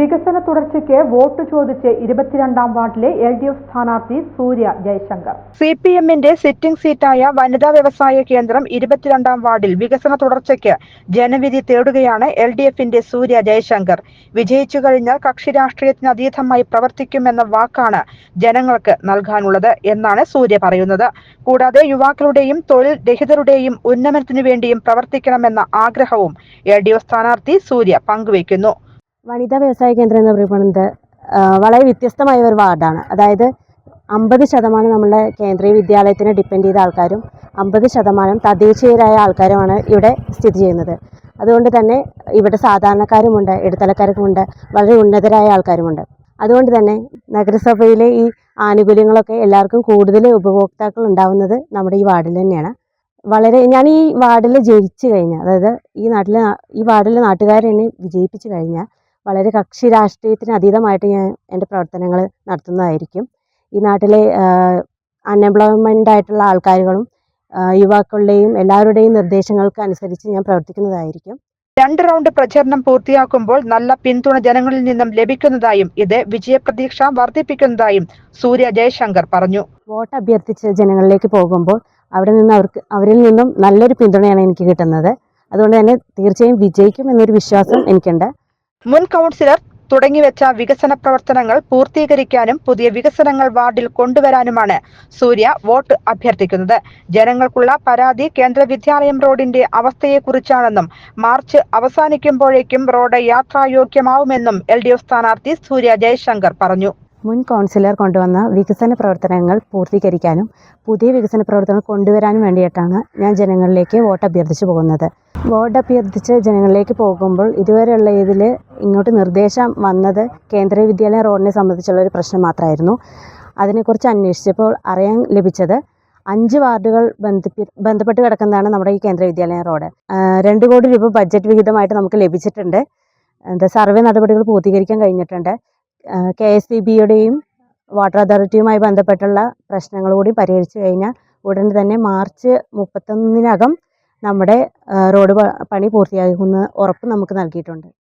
വികസന തുടർച്ചയ്ക്ക് വോട്ട് ചോദിച്ച് ഇരുപത്തിരണ്ടാം വാർഡിലെ എൽ ഡി എഫ് സ്ഥാനാർത്ഥി സൂര്യ ജയശങ്കർ. സി പി എമ്മിന്റെ സിറ്റിംഗ് സീറ്റായ വനിതാ വ്യവസായ കേന്ദ്രം ഇരുപത്തിരണ്ടാം വാർഡിൽ വികസന തുടർച്ചയ്ക്ക് ജനവിധി തേടുകയാണ് എൽ ഡി എഫിന്റെ സൂര്യ ജയശങ്കർ. വിജയിച്ചു കഴിഞ്ഞാൽ കക്ഷി രാഷ്ട്രീയത്തിന് അതീതമായി പ്രവർത്തിക്കുമെന്ന വാക്കാണ് ജനങ്ങൾക്ക് നൽകാനുള്ളത് എന്നാണ് സൂര്യ പറയുന്നത്. കൂടാതെ യുവാക്കളുടെയും തൊഴിൽ രഹിതരുടെയും ഉന്നമനത്തിനു വേണ്ടിയും പ്രവർത്തിക്കണമെന്ന ആഗ്രഹവും എൽ ഡി എഫ് സ്ഥാനാർത്ഥി സൂര്യ പങ്കുവയ്ക്കുന്നു. വനിതാ വ്യവസായ കേന്ദ്രം എന്ന് പറയുന്നത് വളരെ വ്യത്യസ്തമായ ഒരു വാർഡാണ്. അതായത് അമ്പത് ശതമാനം നമ്മുടെ കേന്ദ്രീയ വിദ്യാലയത്തിനെ ഡിപ്പെൻഡ് ചെയ്ത ആൾക്കാരും അമ്പത് ശതമാനം തദ്ദേശീയരായ ആൾക്കാരുമാണ് ഇവിടെ സ്ഥിതി ചെയ്യുന്നത്. അതുകൊണ്ട് തന്നെ ഇവിടെ സാധാരണക്കാരുമുണ്ട് ഇടത്തലക്കാർക്കുമുണ്ട് വളരെ ഉന്നതരായ ആൾക്കാരുമുണ്ട്. അതുകൊണ്ട് തന്നെ നഗരസഭയിലെ ഈ ആനുകൂല്യങ്ങളൊക്കെ എല്ലാവർക്കും കൂടുതൽ ഉപഭോക്താക്കൾ ഉണ്ടാവുന്നത് നമ്മുടെ ഈ വാർഡിൽ തന്നെയാണ്. വളരെ ഞാൻ ഈ വാർഡിൽ ജയിച്ചു കഴിഞ്ഞാൽ അതായത് ഈ നാട്ടിലെ ഈ വാർഡിലെ നാട്ടുകാരെന്നെ വിജയിപ്പിച്ചു കഴിഞ്ഞാൽ വളരെ കക്ഷി രാഷ്ട്രീയത്തിന് അതീതമായിട്ട് ഞാൻ എന്റെ പ്രവർത്തനങ്ങൾ നടത്തുന്നതായിരിക്കും. ഈ നാട്ടിലെ അൺഎംപ്ലോയ്മെന്റ് ആയിട്ടുള്ള ആൾക്കാരുകളും യുവാക്കളുടെയും എല്ലാവരുടെയും നിർദ്ദേശങ്ങൾക്ക് അനുസരിച്ച് ഞാൻ പ്രവർത്തിക്കുന്നതായിരിക്കും. രണ്ട് റൗണ്ട് പ്രചരണം പൂർത്തിയാക്കുമ്പോൾ നല്ല പിന്തുണ ജനങ്ങളിൽ നിന്നും ലഭിക്കുന്നതായും ഇത് വിജയപ്രതീക്ഷ വർദ്ധിപ്പിക്കുന്നതായും സൂര്യ ജയശങ്കർ പറഞ്ഞു. വോട്ട് അഭ്യർത്ഥിച്ച ജനങ്ങളിലേക്ക് പോകുമ്പോൾ അവിടെ നിന്ന് അവർക്ക് അവരിൽ നിന്നും നല്ലൊരു പിന്തുണയാണ് എനിക്ക് കിട്ടുന്നത്. അതുകൊണ്ട് തന്നെ തീർച്ചയായും വിജയിക്കും എന്നൊരു വിശ്വാസം എനിക്കുണ്ട്. മുൻ കൗൺസിലർ തുടങ്ങിവെച്ച വികസന പ്രവർത്തനങ്ങൾ പൂർത്തീകരിക്കാനും പുതിയ വികസനങ്ങൾ വാർഡിൽ കൊണ്ടുവരാനുമാണ് സൂര്യ വോട്ട് അഭ്യർത്ഥിക്കുന്നത്. ജനങ്ങൾക്കുള്ള പരാതി കേന്ദ്ര വിദ്യാലയം റോഡിന്റെ അവസ്ഥയെക്കുറിച്ചാണെന്നും മാർച്ച് അവസാനിക്കുമ്പോഴേക്കും റോഡ് യാത്രായോഗ്യമാവുമെന്നും എൽ ഡി എഫ് സ്ഥാനാർത്ഥി സൂര്യ ജയശങ്കർ പറഞ്ഞു. മുൻ കൗൺസിലർ കൊണ്ടുവന്ന വികസന പ്രവർത്തനങ്ങൾ പൂർത്തീകരിക്കാനും പുതിയ വികസന പ്രവർത്തനങ്ങൾ കൊണ്ടുവരാനും വേണ്ടിയിട്ടാണ് ഞാൻ ജനങ്ങളിലേക്ക് വോട്ട് അഭ്യർത്ഥിച്ചു പോകുന്നത്. വോട്ട് അഭ്യർത്ഥിച്ച് ജനങ്ങളിലേക്ക് പോകുമ്പോൾ ഇതുവരെയുള്ള ഇതിൽ ഇങ്ങോട്ട് നിർദ്ദേശം വന്നത് കേന്ദ്രീയ വിദ്യാലയ റോഡിനെ സംബന്ധിച്ചുള്ള ഒരു പ്രശ്നം മാത്രമായിരുന്നു. അതിനെക്കുറിച്ച് അന്വേഷിച്ചപ്പോൾ അറിയാൻ ലഭിച്ചത് അഞ്ച് വാർഡുകൾ ബന്ധിപ്പി ബന്ധപ്പെട്ട് കിടക്കുന്നതാണ് നമ്മുടെ ഈ കേന്ദ്ര വിദ്യാലയ റോഡ്. രണ്ട് കോടി രൂപ ബഡ്ജറ്റ് വിഹിതമായിട്ട് നമുക്ക് ലഭിച്ചിട്ടുണ്ട്. എന്താ സർവേ നടപടികൾ പൂർത്തീകരിക്കാൻ കഴിഞ്ഞിട്ടുണ്ട്. കെ എസ് ഇ ബിയുടെയും വാട്ടർ അതോറിറ്റിയുമായി ബന്ധപ്പെട്ടുള്ള പ്രശ്നങ്ങൾ കൂടി പരിഹരിച്ചു കഴിഞ്ഞാൽ ഉടൻ തന്നെ മാർച്ച് മുപ്പത്തൊന്നിനകം നമ്മുടെ റോഡ് പണി പൂർത്തിയാകുമെന്ന് ഉറപ്പ് നമുക്ക് നൽകിയിട്ടുണ്ട്.